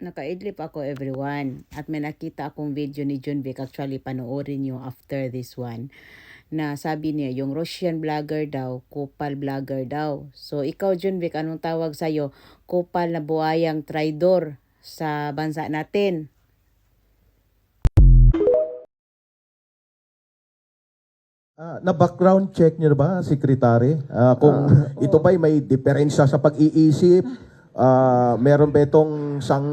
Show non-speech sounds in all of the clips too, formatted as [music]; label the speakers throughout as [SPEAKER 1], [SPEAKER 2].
[SPEAKER 1] nakaidlip ako everyone. At may nakita akong video ni John Vic. Actually panoorin nyo after this one. Na sabi niya yung Russian vlogger daw kupal vlogger daw. So ikaw John Vic anong tawag sa'yo? Kupal na buhayang traidor sa bansa natin.
[SPEAKER 2] Ah, na background check niyo ba, sekretary? Ah, kung ito ba'y may diferensya sa pag-iisip, ah, meron ba itong sang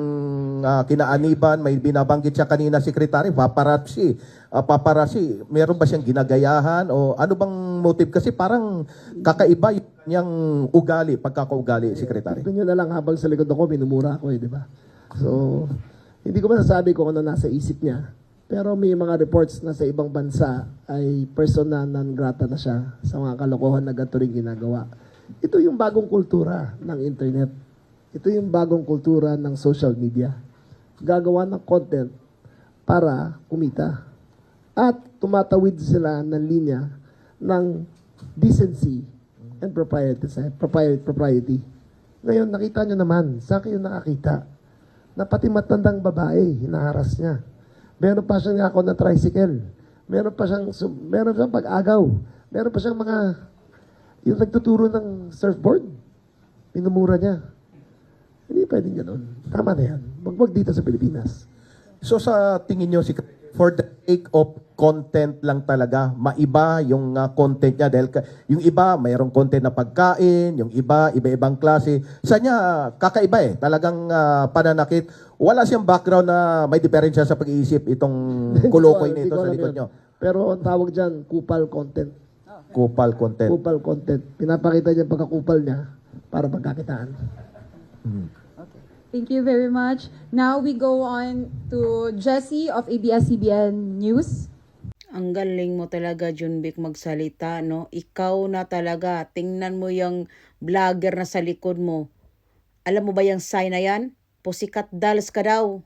[SPEAKER 2] ah, kinaaniban, may binabanggit siya kanina, sekretary, paparazzi. Ah, paparazzi, meron ba siyang ginagayahan o ano bang motive? Kasi parang kakaiba yung kanyang ugali, pagkakaugali, sekretary.
[SPEAKER 3] Ito nyo na lang habang sa likod ako, minumura ako eh, di ba? So, hindi ko masasabi kung ano nasa isip niya. Pero may mga reports na sa ibang bansa ay persona non grata na siya sa mga kalokohan na ganito rin ginagawa. Ito yung bagong kultura ng internet. Ito yung bagong kultura ng social media. Gagawa ng content para kumita. At tumatawid sila ng linya ng decency and propriety. propriety, propriety. Ngayon, nakita nyo naman, sa akin yung nakakita, na pati matandang babae, hinaharas niya. Meron pa siyang ako ng tricycle. Meron pa siyang, meron siyang pag-agaw. Meron pa siyang mga, yung nagtuturo ng surfboard. Pinumura niya. Hindi pwedeng ganun. Tama na yan. Magwag dito sa Pilipinas.
[SPEAKER 2] So sa tingin niyo, Secretary, for the sake of content lang talaga, maiba yung ah, content niya dahil yung iba mayroong content na pagkain, yung iba iba-ibang klase. Sa niya kakaiba eh, talagang ah, pananakit. Wala siyang background na may diferensya sa pag-iisip itong [laughs] kulokoy
[SPEAKER 3] Hindi
[SPEAKER 2] nito sa likod niyo.
[SPEAKER 3] Pero ang tawag dyan, kupal content.
[SPEAKER 2] Kupal content.
[SPEAKER 3] Kupal content. Pinapakita niya pagkakupal niya para pagkakitaan.
[SPEAKER 4] Thank you very much. Now we go on to Jesse of ABS-CBN News.
[SPEAKER 1] ang galing mo talaga Vic magsalita no? Ikaw na talaga. Tingnan mo yung vlogger na sa likod mo. Alam mo ba yung sign na yan? Pussycat dolls ka daw